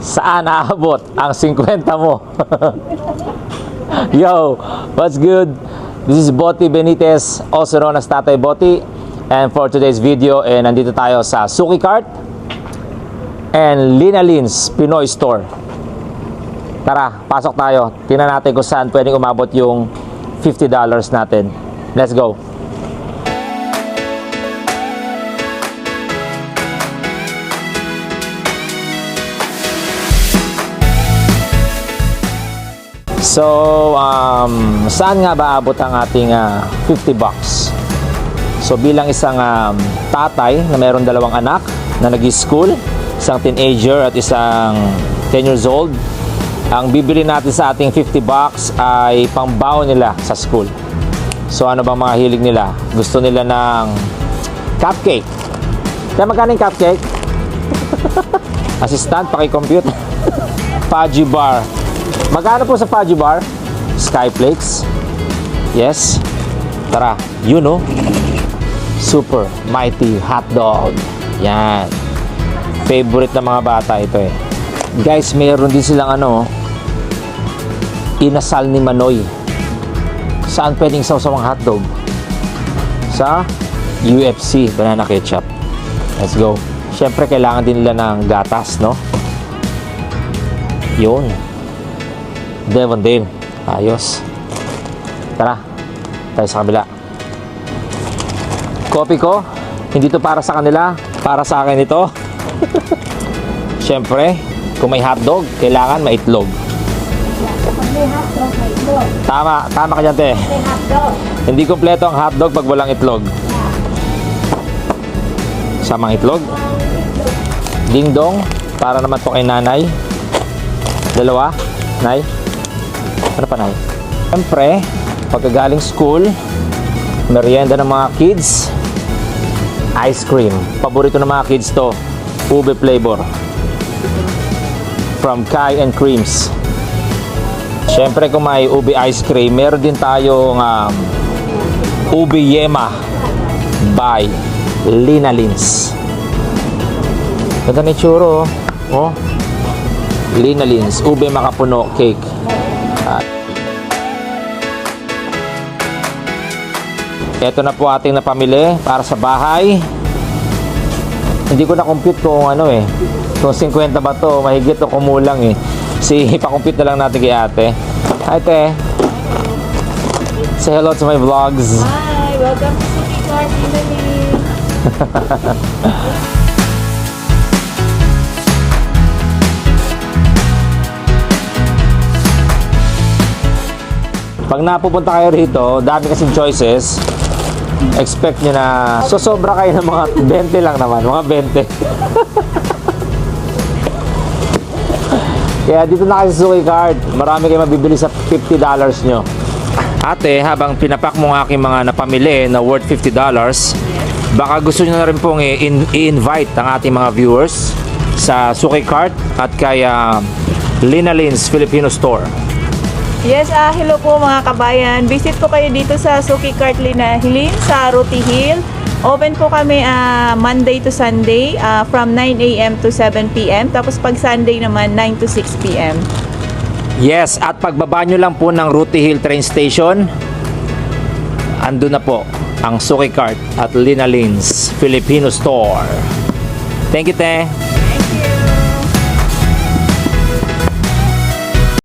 saan aabot ang 50 mo? Yo, what's good? This is Boti Benitez, also known as Tatay Boti. And for today's video, eh, nandito tayo sa Suki Cart and Lina Lin's Pinoy Store. Tara, pasok tayo. Tingnan natin kung saan pwedeng umabot yung $50 natin. Let's go. So, um, saan nga ba abot ang ating ah, 50 bucks? So, bilang isang um, tatay na mayroon dalawang anak na nag-school, isang teenager at isang 10 years old, ang bibili natin sa ating 50 bucks ay pangbaon nila sa school. So, ano bang mga hilig nila? Gusto nila ng cupcake. Kaya magkano yung cupcake? Assistant, paki-compute. Fudgy bar. Magkano po sa Fudgy bar? Skyflakes. Yes. Tara, you know. Super Mighty Hot Dog. Yan. Favorite ng mga bata ito eh. Guys, mayroon din silang ano, inasal ni Manoy. Saan pwedeng sawsawang hotdog? Sa UFC, banana ketchup. Let's go. Siyempre, kailangan din nila ng gatas, no? Yun. Devondale. Ayos. Tara. Tayo sa kabila. Kopi ko. Hindi to para sa kanila. Para sa akin ito. Siyempre, kung may hotdog, kailangan may itlog. Tama, tama ka dyan, te. Hindi kompleto ang hotdog pag walang itlog. Samang itlog. Ding dong, para naman to kay nanay. Dalawa, nay. Ano pa, nay? Siyempre, pagkagaling school, merienda ng mga kids, ice cream. Paborito ng mga kids to, ube flavor. From Kai and Creams. Siyempre kung may ube ice cream, meron din tayong um, ube yema by Lina Lins. Ganda ni Churo, oh. oh. Lina Lins, ube makapuno cake. Ito na po ating napamili para sa bahay. Hindi ko na compute kung ano eh. Kung 50 ba to, mahigit o kumulang eh. Si ipakompute na lang natin kay ate. Hi te. Say hello to my vlogs. Hi, welcome to City Card Italy. Pag napupunta kayo rito, dami kasing choices. Expect nyo na sosobra kayo ng mga 20 lang naman, mga 20. Kaya dito na kayo sa Suki Card, marami kayo mabibili sa $50 nyo. Ate, habang pinapak mo ang aking mga napamili na worth $50, baka gusto nyo na rin pong i-invite ang ating mga viewers sa Suki Cart at kay ah, Lina Lin's Filipino Store. Yes, ah, hello po mga kabayan. Visit po kayo dito sa Suki Cartlina Hilin sa Ruti Hill. Open po kami ah, Monday to Sunday ah, from 9 a.m. to 7 p.m. Tapos pag Sunday naman 9 to 6 p.m. Yes, at pagbaba nyo lang po ng Ruti Hill train station, ando na po ang Suki Cart at Lina Lin's Filipino Store. Thank you, te.